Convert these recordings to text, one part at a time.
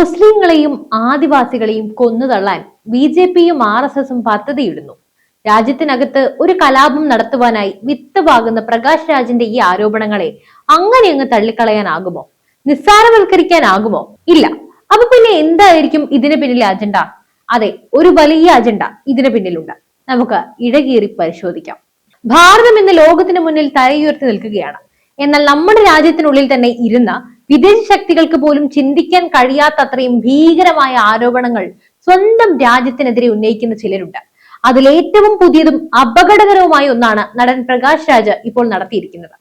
മുസ്ലിങ്ങളെയും ആദിവാസികളെയും കൊന്നുതള്ളാൻ B J പിയും ആർ എസ് എസും പദ്ധതിയിടുന്നു. രാജ്യത്തിനകത്ത് ഒരു കലാപം നടത്തുവാനായി വിത്ത് പാകുന്ന പ്രകാശ് രാജിന്റെ ഈ ആരോപണങ്ങളെ അങ്ങനെ അങ്ങ് തള്ളിക്കളയാനാകുമോ? നിസ്സാരവൽക്കരിക്കാനാകുമോ? ഇല്ല. അപ്പൊ പിന്നെ എന്തായിരിക്കും ഇതിന് പിന്നിലെ അജണ്ട? അതെ ഒരു വലിയ അജണ്ട ഇതിന് പിന്നിലുണ്ട്. നമുക്ക് ഇഴകീറി പരിശോധിക്കാം. ഭാരതം ഇന്ന് ലോകത്തിന് മുന്നിൽ തലയുയർത്തി നിൽക്കുകയാണ്. എന്നാൽ നമ്മുടെ രാജ്യത്തിനുള്ളിൽ തന്നെ ഇരുന്ന വിദേശ ശക്തികൾക്ക് പോലും ചിന്തിക്കാൻ കഴിയാത്തത്രയും ഭീകരമായ ആരോപണങ്ങൾ സ്വന്തം രാജ്യത്തിനെതിരെ ഉന്നയിക്കുന്ന ചിലരുണ്ട്. അതിൽ ഏറ്റവും പുതിയതും അപകടകരവുമായ ഒന്നാണ് നടൻ പ്രകാശ് രാജ് ഇപ്പോൾ നടത്തിയിരിക്കുന്നത്.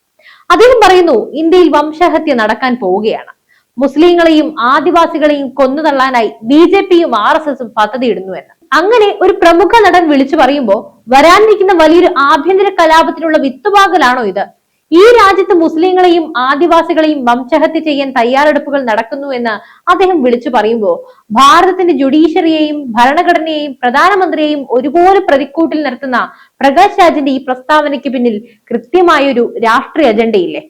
അദ്ദേഹം പറയുന്നു ഇന്ത്യയിൽ വംശഹത്യ നടക്കാൻ പോവുകയാണ്. മുസ്ലിങ്ങളെയും ആദിവാസികളെയും കൊന്നുതള്ളാനായി ബി ജെ പിയും ആർ എസ് എസും പദ്ധതിയിടുന്നു എന്ന്. അങ്ങനെ ഒരു പ്രമുഖ നടൻ വിളിച്ചു പറയുമ്പോൾ വരാനിരിക്കുന്ന വലിയൊരു ആഭ്യന്തര കലാപത്തിനുള്ള വിത്തുപാകലാണോ ഇത്? ഈ രാജ്യത്ത് മുസ്ലിങ്ങളെയും ആദിവാസികളെയും വംശഹത്യ ചെയ്യാൻ തയ്യാറെടുപ്പുകൾ നടക്കുന്നു എന്ന് അദ്ദേഹം വിളിച്ചു പറയുമ്പോൾ ഭാരതത്തിന്റെ ജുഡീഷ്യറിയെയും ഭരണഘടനയെയും പ്രധാനമന്ത്രിയെയും ഒരുപോലെ പ്രതിക്കൂട്ടിൽ നിർത്തുന്ന പ്രകാശ് രാജിന്റെ ഈ പ്രസ്താവനയ്ക്ക് പിന്നിൽ കൃത്യമായൊരു രാഷ്ട്രീയ അജണ്ടയില്ലേ?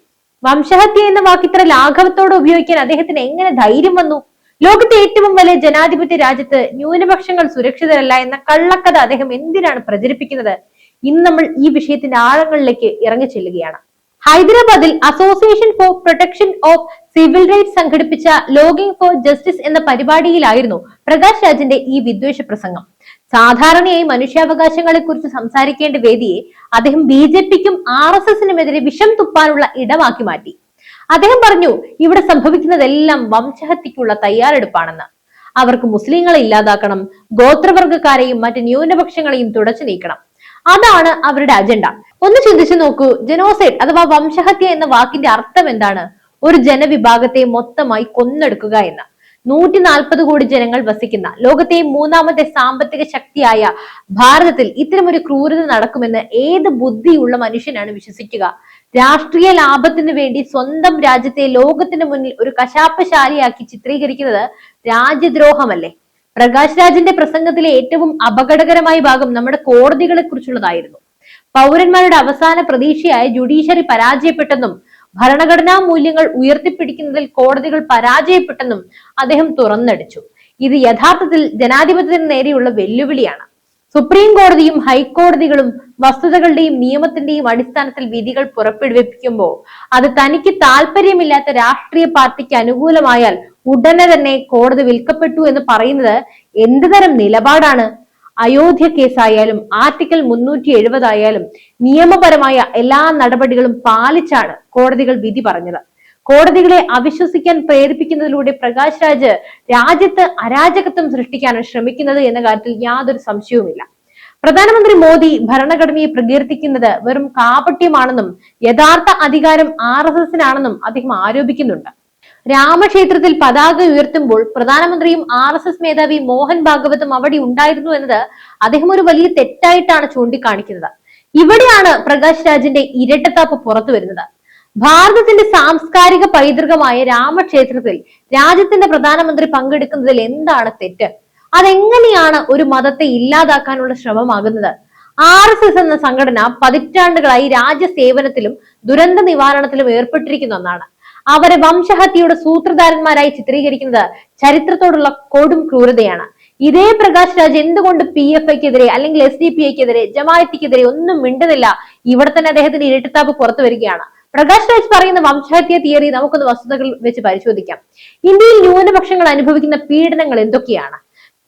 വംശഹത്യ എന്ന വാക്ക് ഇത്ര ലാഘവത്തോടെ ഉപയോഗിക്കാൻ അദ്ദേഹത്തിന് എങ്ങനെ ധൈര്യം വന്നു? ലോകത്തെ ഏറ്റവും വലിയ ജനാധിപത്യ രാജ്യത്ത് ന്യൂനപക്ഷങ്ങൾ സുരക്ഷിതരല്ല എന്ന കള്ളക്കഥ അദ്ദേഹം എന്തിനാണ് പ്രചരിപ്പിക്കുന്നത്? ഇന്ന് നമ്മൾ ഈ വിഷയത്തിന്റെ ആഴങ്ങളിലേക്ക് ഇറങ്ങി ചെല്ലുകയാണ് ഹൈദരാബാദിൽ association for protection of civil rights സംഘടിപ്പിച്ച ലോഗിംഗ് ഫോർ ജസ്റ്റിസ് എന്ന പരിപാടിയിലായിരുന്നു പ്രകാശ് രാജിന്റെ ഈ വിദ്വേഷ പ്രസംഗം. സാധാരണയായി മനുഷ്യാവകാശങ്ങളെ കുറിച്ച് സംസാരിക്കേണ്ട വേദിയെ അദ്ദേഹം ബി ജെ പിക്കും ആർ എസ് എസിനുമെതിരെ വിഷം തുപ്പാനുള്ള ഇടമാക്കി മാറ്റി. അദ്ദേഹം പറഞ്ഞു ഇവിടെ സംഭവിക്കുന്നതെല്ലാം വംശഹത്യക്കുള്ള തയ്യാറെടുപ്പാണെന്ന്. അവർക്ക് മുസ്ലിങ്ങളെ ഇല്ലാതാക്കണം ഗോത്രവർഗക്കാരെയും മറ്റ് ന്യൂനപക്ഷങ്ങളെയും തുടച്ചു നീക്കണം. അതാണ് അവരുടെ അജണ്ട ഒന്ന് ചിന്തിച്ചു നോക്കൂ. ജനോസൈഡ് അഥവാ വംശഹത്യ എന്ന വാക്കിന്റെ അർത്ഥം എന്താണ്? ഒരു ജനവിഭാഗത്തെ മൊത്തമായി കൊന്നെടുക്കുക എന്ന. നൂറ്റി നാൽപ്പത് കോടി ജനങ്ങൾ വസിക്കുന്ന ലോകത്തെ മൂന്നാമത്തെ സാമ്പത്തിക ശക്തിയായ ഭാരതത്തിൽ ഇത്തരമൊരു ക്രൂരത നടക്കുമെന്ന് ഏത് ബുദ്ധിയുള്ള മനുഷ്യനാണ് വിശ്വസിക്കുക? രാഷ്ട്രീയ ലാഭത്തിന് വേണ്ടി സ്വന്തം രാജ്യത്തെ ലോകത്തിന് മുന്നിൽ ഒരു കശാപ്പശാലിയാക്കി ചിത്രീകരിക്കുന്നത് രാജ്യദ്രോഹമല്ലേ? പ്രകാശ് രാജിന്റെ പ്രസംഗത്തിലെ ഏറ്റവും അപകടകരമായ ഭാഗം നമ്മുടെ കോടതികളെ കുറിച്ചുള്ളതായിരുന്നു. പൗരന്മാരുടെ അവസാന പ്രതീക്ഷയായ ജുഡീഷ്യറി പരാജയപ്പെട്ടെന്നും ഭരണഘടനാ മൂല്യങ്ങൾ ഉയർത്തിപ്പിടിക്കുന്നതിൽ കോടതികൾ പരാജയപ്പെട്ടെന്നും അദ്ദേഹം തുറന്നടിച്ചു. ഇത് യഥാർത്ഥത്തിൽ ജനാധിപത്യത്തിന് നേരെയുള്ള വെല്ലുവിളിയാണ്. സുപ്രീം കോടതിയും ഹൈക്കോടതികളും വസ്തുതകളുടെയും നിയമത്തിന്റെയും അടിസ്ഥാനത്തിൽ വിധികൾ പുറപ്പെടുവിപ്പിക്കുമ്പോൾ അത് തനിക്ക് താല്പര്യമില്ലാത്ത രാഷ്ട്രീയ പാർട്ടിക്ക് അനുകൂലമായാൽ ഉടനെ തന്നെ കോടതി വിൽക്കപ്പെട്ടു എന്ന് പറയുന്നത് എന്ത് തരം നിലപാടാണ്? അയോധ്യ കേസായാലും ആർട്ടിക്കൽ മുന്നൂറ്റി എഴുപതായാലും നിയമപരമായ എല്ലാ നടപടികളും പാലിച്ചാണ് കോടതികൾ വിധി പറഞ്ഞത്. കോടതികളെ അവിശ്വസിക്കാൻ പ്രേരിപ്പിക്കുന്നതിലൂടെ പ്രകാശ് രാജ് രാജ്യത്ത് അരാജകത്വം സൃഷ്ടിക്കാനാണ് ശ്രമിക്കുന്നത് എന്ന കാര്യത്തിൽ യാതൊരു സംശയവുമില്ല. പ്രധാനമന്ത്രി മോദി ഭരണഘടനയെ പ്രകീർത്തിക്കുന്നത് വെറും കാപട്യമാണെന്നും യഥാർത്ഥ അധികാരം ആർ എസ് എസിനാണെന്നും അദ്ദേഹം ആരോപിക്കുന്നുണ്ട്. രാമക്ഷേത്രത്തിൽ പതാക ഉയർത്തുമ്പോൾ പ്രധാനമന്ത്രിയും ആർ എസ് എസ് മേധാവി മോഹൻ ഭാഗവതും അവിടെ ഉണ്ടായിരുന്നു എന്നത് അദ്ദേഹം ഒരു വലിയ തെറ്റായിട്ടാണ് ചൂണ്ടിക്കാണിക്കുന്നത്. ഇവിടെയാണ് പ്രകാശ് രാജിന്റെ ഇരട്ടത്താപ്പ് പുറത്തു വരുന്നത്. ഭാരതത്തിന്റെ സാംസ്കാരിക പൈതൃകമായ രാമക്ഷേത്രത്തിൽ രാജ്യത്തിന്റെ പ്രധാനമന്ത്രി പങ്കെടുക്കുന്നതിൽ എന്താണ് തെറ്റ്? അതെങ്ങനെയാണ് ഒരു മതത്തെ ഇല്ലാതാക്കാനുള്ള ശ്രമമാകുന്നത്? ആർ എസ് എസ് എന്ന സംഘടന പതിറ്റാണ്ടുകളായി രാജ്യസേവനത്തിലും ദുരന്ത നിവാരണത്തിലും ഏർപ്പെട്ടിരിക്കുന്ന ഒന്നാണ്. അവരെ വംശഹത്യയുടെ സൂത്രധാരന്മാരായി ചിത്രീകരിക്കുന്നത് ചരിത്രത്തോടുള്ള കൊടും ക്രൂരതയാണ്. ഇതേ പ്രകാശ് രാജ് എന്തുകൊണ്ട് പി എഫ് ഐക്കെതിരെ അല്ലെങ്കിൽ എസ് ഡി പി ഐക്കെതിരെ ജമായത്തിക്കെതിരെ ഒന്നും മിണ്ടുന്നില്ല? ഇവിടെ തന്നെ അദ്ദേഹത്തിന്റെ ഇരട്ടത്താപ്പ് പുറത്തു വരികയാണ്. പ്രകാശ് രാജ് പറയുന്ന വംശഹത്യ തിയറി നമുക്കൊന്ന് വസ്തുതകൾ വെച്ച് പരിശോധിക്കാം. ഇന്ത്യയിൽ ന്യൂനപക്ഷങ്ങൾ അനുഭവിക്കുന്ന പീഡനങ്ങൾ എന്തൊക്കെയാണ്?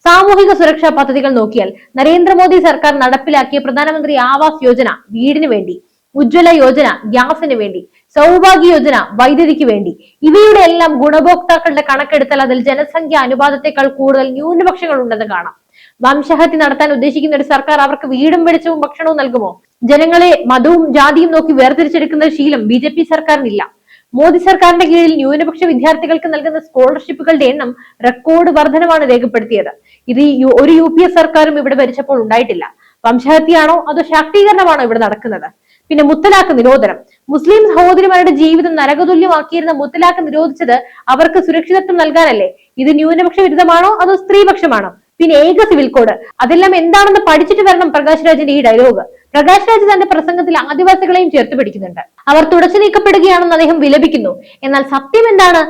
സാമൂഹിക സുരക്ഷാ പദ്ധതികൾ നോക്കിയാൽ നരേന്ദ്രമോദി സർക്കാർ നടപ്പിലാക്കിയ പ്രധാനമന്ത്രി ആവാസ് യോജന വീടിന് വേണ്ടി ഉജ്ജ്വല യോജന ഗ്യാസിന് വേണ്ടി സൗഭാഗ്യ യോജന വൈദ്യുതിക്ക് വേണ്ടി. ഇവയുടെ എല്ലാം ഗുണഭോക്താക്കളുടെ കണക്കെടുത്താൽ അതിൽ ജനസംഖ്യ അനുപാതത്തെക്കാൾ കൂടുതൽ ന്യൂനപക്ഷങ്ങൾ ഉണ്ടെന്ന് കാണാം. വംശഹത്യ നടത്താൻ ഉദ്ദേശിക്കുന്ന ഒരു സർക്കാർ അവർക്ക് വീടും വെളിച്ചവും ഭക്ഷണവും നൽകുമോ? ജനങ്ങളെ മതവും ജാതിയും നോക്കി വേർതിരിച്ചെടുക്കുന്ന ശീലം ബി ജെ പി സർക്കാരിനില്ല. മോദി സർക്കാരിന്റെ കീഴിൽ ന്യൂനപക്ഷ വിദ്യാർത്ഥികൾക്ക് നൽകുന്ന സ്കോളർഷിപ്പുകളുടെ എണ്ണം റെക്കോർഡ് വർധനമാണ് രേഖപ്പെടുത്തിയത്. ഇത് ഒരു യു പി സർക്കാരും ഇവിടെ ഭരിച്ചപ്പോൾ ഉണ്ടായിട്ടില്ല. വംശഹത്യയാണോ അതോ ശാക്തീകരണമാണോ ഇവിടെ നടക്കുന്നത്? പിന്നെ മുത്തലാഖ് നിരോധനം. മുസ്ലിം സഹോദരിമാരുടെ ജീവിതം നരകതുല്യമാക്കിയിരുന്ന മുത്തലാഖ് നിരോധിച്ചത് അവർക്ക് സുരക്ഷിതത്വം നൽകാനല്ലേ? ഇത് ന്യൂനപക്ഷ വിരുദ്ധമാണോ അതോ സ്ത്രീപക്ഷമാണോ? പിന്നെ ഏക സിവിൽ കോഡ്. അതെല്ലാം എന്താണെന്ന് പഠിച്ചിട്ട് വരണം പ്രകാശ് രാജിന്റെ ഈ ഡയലോഗ്. പ്രകാശ് രാജ് തന്റെ പ്രസംഗത്തിൽ ആദിവാസികളെയും ചേർത്ത് പിടിക്കുന്നുണ്ട്. അവർ തുടച്ചു നീക്കപ്പെടുകയാണെന്ന് അദ്ദേഹം വിലപിക്കുന്നു. എന്നാൽ സത്യം എന്താണ്?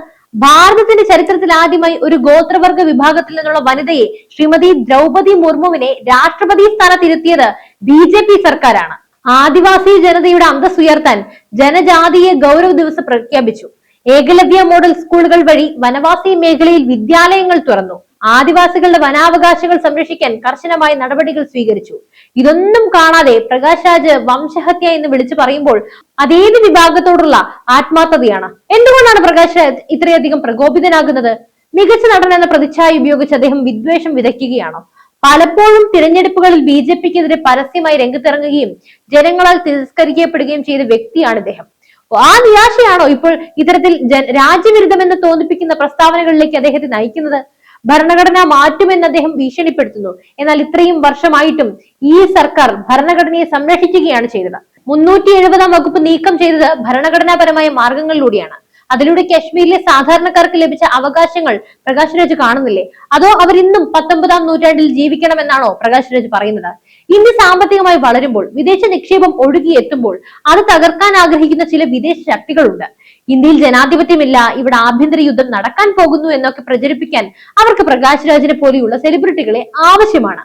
ഭാരതത്തിന്റെ ചരിത്രത്തിൽ ആദ്യമായി ഒരു ഗോത്രവർഗ വിഭാഗത്തിൽ നിന്നുള്ള വനിതയെ ശ്രീമതി ദ്രൗപതി മുർമുവിനെ രാഷ്ട്രപതി സ്ഥാനത്തിരുത്തിയത് ബി ജെ പി സർക്കാരാണ്. ആദിവാസി ജനതയുടെ അന്തസ്സുയർത്താൻ ജനജാതീയ ഗൗരവ ദിവസം പ്രഖ്യാപിച്ചു. ഏകലവ്യ മോഡൽ സ്കൂളുകൾ വഴി വനവാസി മേഖലയിൽ വിദ്യാലയങ്ങൾ തുറന്നു. ആദിവാസികളുടെ വനാവകാശങ്ങൾ സംരക്ഷിക്കാൻ കർശനമായ നടപടികൾ സ്വീകരിച്ചു. ഇതൊന്നും കാണാതെ പ്രകാശ് രാജ് വംശഹത്യ എന്ന് വിളിച്ചു പറയുമ്പോൾ അതേത് വിഭാഗത്തോടുള്ള ആത്മാർത്ഥതയാണ്? എന്തുകൊണ്ടാണ് പ്രകാശ് രാജ് ഇത്രയധികം പ്രകോപിതനാകുന്നത്? മികച്ച നടൻ എന്ന പ്രതിച്ഛായ ഉപയോഗിച്ച് അദ്ദേഹം വിദ്വേഷം വിതയ്ക്കുകയാണോ? പലപ്പോഴും തിരഞ്ഞെടുപ്പുകളിൽ ബി ജെ പിക്കെതിരെ പരസ്യമായി രംഗത്തിറങ്ങുകയും ജനങ്ങളാൽ തിരസ്കരിക്കപ്പെടുകയും ചെയ്ത വ്യക്തിയാണ് ഇദ്ദേഹം. ആ നിരാശയാണോ ഇപ്പോൾ ഇത്തരത്തിൽ രാജ്യവിരുദ്ധമെന്ന് തോന്നിപ്പിക്കുന്ന പ്രസ്താവനകളിലേക്ക് അദ്ദേഹത്തെ നയിക്കുന്നത്? ഭരണഘടന മാറ്റുമെന്ന് അദ്ദേഹം ഭീഷണിപ്പെടുത്തുന്നു. എന്നാൽ ഇത്രയും വർഷമായിട്ടും ഈ സർക്കാർ ഭരണഘടനയെ സംരക്ഷിക്കുകയാണ് ചെയ്തത്. മുന്നൂറ്റി എഴുപതാം വകുപ്പ് നീക്കം ചെയ്തത് ഭരണഘടനാപരമായ മാർഗങ്ങളിലൂടെയാണ്. അതിലൂടെ കശ്മീരിലെ സാധാരണക്കാർക്ക് ലഭിച്ച അവകാശങ്ങൾ പ്രകാശ് രാജ് കാണുന്നില്ലേ? അതോ അവർ ഇന്നും പത്തൊമ്പതാം നൂറ്റാണ്ടിൽ ജീവിക്കണമെന്നാണോ പ്രകാശ് രാജ് പറയുന്നത്? ഇന്ത്യ സാമ്പത്തികമായി വളരുമ്പോൾ വിദേശ നിക്ഷേപം ഒഴുകിയെത്തുമ്പോൾ അത് തകർക്കാൻ ആഗ്രഹിക്കുന്ന ചില വിദേശ ശക്തികളുണ്ട്. ഇന്ത്യയിൽ ജനാധിപത്യമില്ല ഇവിടെ ആഭ്യന്തര യുദ്ധം നടക്കാൻ പോകുന്നു എന്നൊക്കെ പ്രചരിപ്പിക്കാൻ അവർക്ക് പ്രകാശ് രാജിനെ പോലെയുള്ള സെലിബ്രിറ്റികളെ ആവശ്യമാണ്.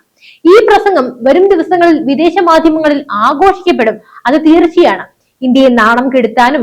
ഈ പ്രസംഗം വരും ദിവസങ്ങളിൽ വിദേശ മാധ്യമങ്ങളിൽ ആഘോഷിക്കപ്പെടും അത് തീർച്ചയാണ്. ഇന്ത്യയെ നാണം കെടുത്താനും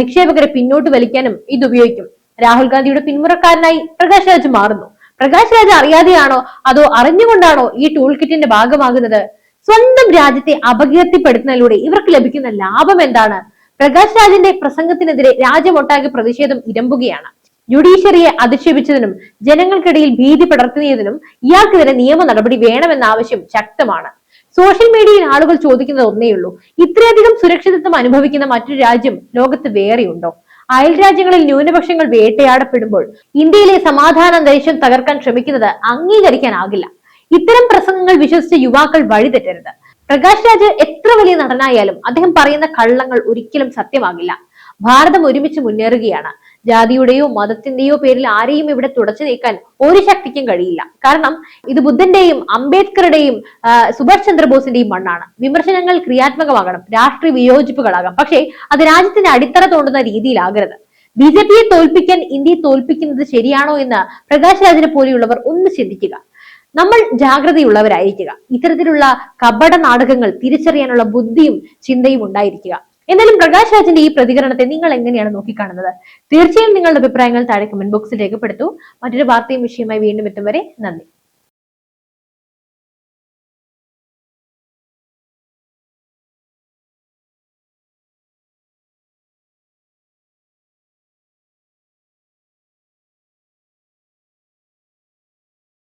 നിക്ഷേപകരെ പിന്നോട്ട് വലിക്കാനും ഇത് ഉപയോഗിക്കും. രാഹുൽ ഗാന്ധിയുടെ പിന്മുറക്കാരനായി പ്രകാശ് രാജ് മാറുന്നു. പ്രകാശ് രാജ് അറിയാതെയാണോ? അതോ അറിഞ്ഞുകൊണ്ടാണോ ഈ ടൂൾ കിറ്റിന്റെ ഭാഗമാകുന്നത്? സ്വന്തം രാജ്യത്തെ അപകീർത്തിപ്പെടുത്തുന്നതിലൂടെ ഇവർക്ക് ലഭിക്കുന്ന ലാഭം എന്താണ്? പ്രകാശ് രാജിന്റെ പ്രസംഗത്തിനെതിരെ രാജ്യമൊട്ടാകെ പ്രതിഷേധം ഇരമ്പുകയാണ്. ജുഡീഷ്യറിയെ അധിക്ഷേപിച്ചതിനും ജനങ്ങൾക്കിടയിൽ ഭീതി പടർത്തിയതിനും ഇയാൾക്കെതിരെ നിയമ നടപടി വേണമെന്ന ആവശ്യം ശക്തമാണ്. സോഷ്യൽ മീഡിയയിൽ ആളുകൾ ചോദിക്കുന്നത് ഒന്നേയുള്ളൂ. ഇത്രയധികം സുരക്ഷിതത്വം അനുഭവിക്കുന്ന മറ്റൊരു രാജ്യം ലോകത്ത് വേറെയുണ്ടോ? അയൽ രാജ്യങ്ങളിൽ ന്യൂനപക്ഷങ്ങൾ വേട്ടയാടപ്പെടുമ്പോൾ ഇന്ത്യയിലെ സമാധാന അന്തരീക്ഷം തകർക്കാൻ ശ്രമിക്കുന്നത് അംഗീകരിക്കാനാകില്ല. ഇത്തരം പ്രസംഗങ്ങൾ വിശ്വസിച്ച യുവാക്കൾ വഴിതെറ്റരുത്. പ്രകാശ് രാജ് എത്ര വലിയ നടനായാലും അദ്ദേഹം പറയുന്ന കള്ളങ്ങൾ ഒരിക്കലും സത്യമാകില്ല. ഭാരതം ഒരുമിച്ച് മുന്നേറുകയാണ്. ജാതിയുടെയോ മതത്തിന്റെയോ പേരിൽ ആരെയും ഇവിടെ തുടച്ചു നീക്കാൻ ഒരു ശക്തിക്കും കഴിയില്ല. കാരണം ഇത് ബുദ്ധന്റെയും അംബേദ്കറുടെയും സുഭാഷ് ചന്ദ്രബോസിന്റെയും മണ്ണാണ്. വിമർശനങ്ങൾ ക്രിയാത്മകമാകണം രാഷ്ട്രീയ വിയോജിപ്പുകളാകാം. പക്ഷേ അത് രാജ്യത്തിന്റെ അടിത്തറ തോണ്ടുന്ന രീതിയിലാകരുത്. ബി ജെ പിയെ തോൽപ്പിക്കാൻ ഇന്ത്യയെ തോൽപ്പിക്കുന്നത് ശരിയാണോ എന്ന് പ്രകാശ് രാജിനെ പോലെയുള്ളവർ ഒന്ന് ചിന്തിക്കുക. നമ്മൾ ജാഗ്രതയുള്ളവരായിരിക്കുക. ഇത്തരത്തിലുള്ള കപട നാടകങ്ങൾ തിരിച്ചറിയാനുള്ള ബുദ്ധിയും ചിന്തയും ഉണ്ടായിരിക്കുക. എന്നാലും പ്രകാശ് രാജിന്റെ ഈ പ്രതികരണത്തെ നിങ്ങൾ എങ്ങനെയാണ് നോക്കിക്കാണുന്നത്? തീർച്ചയായും നിങ്ങളുടെ അഭിപ്രായങ്ങൾ താഴെ കമന്റ് ബോക്സിൽ രേഖപ്പെടുത്തു. മറ്റൊരു വാർത്തയും വിഷയമായി വീണ്ടും എത്തും വരെ നന്ദി.